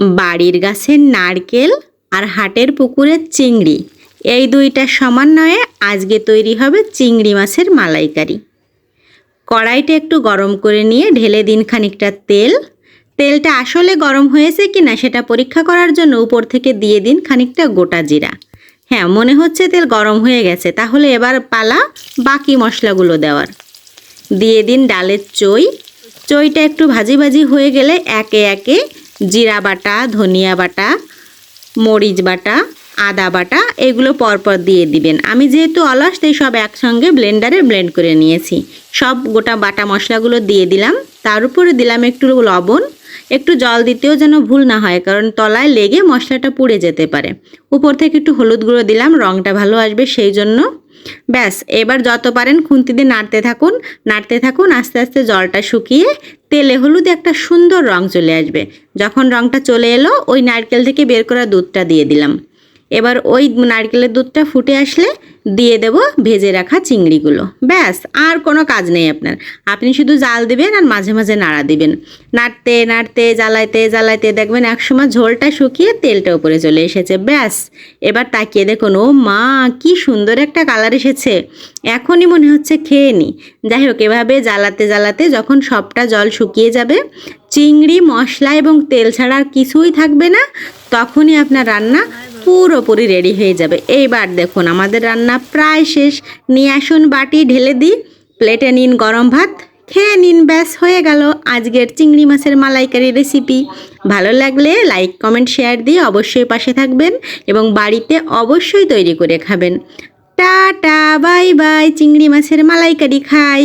বাড়ির গাছের নারকেল আর হাটের পুকুরের চিংড়ি। এই দুইটা সমন্বয়ে আজকে তৈরি হবে চিংড়ি মাছের মালাইকারি। কড়াইটা একটু গরম করে নিয়ে ঢেলে দিন খানিকটা তেল। তেলটা আসলে গরম হয়েছে কি না সেটা পরীক্ষা করার জন্য উপর থেকে দিয়ে দিন খানিকটা গোটা জিরা। হ্যাঁ মনে হচ্ছে তেল গরম হয়ে গেছে, তাহলে এবার পালা বাকি মশলাগুলো দেওয়ার। দিয়ে দিন ডালের চই। চইটা একটু ভাজি ভাজি হয়ে গেলে একে একে জিরা বাটা, ধনিয়া বাটা, মরিচ বাটা, আদা বাটা, এগুলো পরপর দিয়ে দিবেন। আমি যেহেতু অলস, তাই সব একসঙ্গে ব্লেন্ডারে ব্লেন্ড করে নিয়েছি। সব গোটা বাটা মশলাগুলো দিয়ে দিলাম। তার উপরে দিলাম একটু লবণ। একটু জল দিতেও যেন ভুল না হয়, কারণ তলায় লেগে মশলাটা পুড়ে যেতে পারে। উপর থেকে একটু হলুদ গুঁড়ো দিলাম রঙটা ভালো আসবে সেই জন্য। ব্যাস, এবার যত পারেন খুন্তি দিয়ে নাড়তে থাকুন নাড়তে থাকুন, আস্তে আস্তে জলটা শুকিয়ে তেলে হলুদে একটা সুন্দর রং চলে আসবে। যখন রংটা চলে এলো, ওই নারকেল থেকে বের করা দুধটা দিয়ে দিলাম। এবার ওই নারকেলের দুধটা ফুটে আসলে দিয়ে দেব ভেজে রাখা চিংড়িগুলো। ব্যাস, আর কোনো কাজ নেই আপনার। আপনি শুধু জাল দেবেন আর মাঝে মাঝে নাড়া দিবেন। নাড়তে নাড়তে, জ্বালাইতে জ্বালাইতে দেখবেন একসময় ঝোলটা শুকিয়ে তেলটা উপরে চলে এসেছে। ব্যাস, এবার তাকিয়ে দেখুন, ও মা, কি সুন্দর একটা কালার এসেছে। এখনই মনে হচ্ছে খেয়ে নি। যাই হোক, এভাবে জ্বালাতে জ্বালাতে যখন সবটা জল শুকিয়ে যাবে, চিংড়ি, মশলা এবং তেল ছাড়া কিছুই থাকবে না, তখনই আপনার রান্না পুরোপুরি রেডি হয়ে যাবে। এইবার দেখুন, আমাদের রান্না প্রায় শেষ। নিয়ে আসুন বাটি, ঢেলে দিই। প্লেটে নিন গরম ভাত। খেয়ে নিন, ব্যাস, হয়ে গেল। আজকের চিংড়ি মাছের মালাইকারি রেসিপি ভালো লাগলে লাইক কমেন্ট শেয়ার দিয়ে অবশ্যই পাশে থাকবেন এবং বাড়িতে অবশ্যই তৈরি করে খাবেন। টাটা বাই বাই চিংড়ি মাছের মালাইকারি খাই।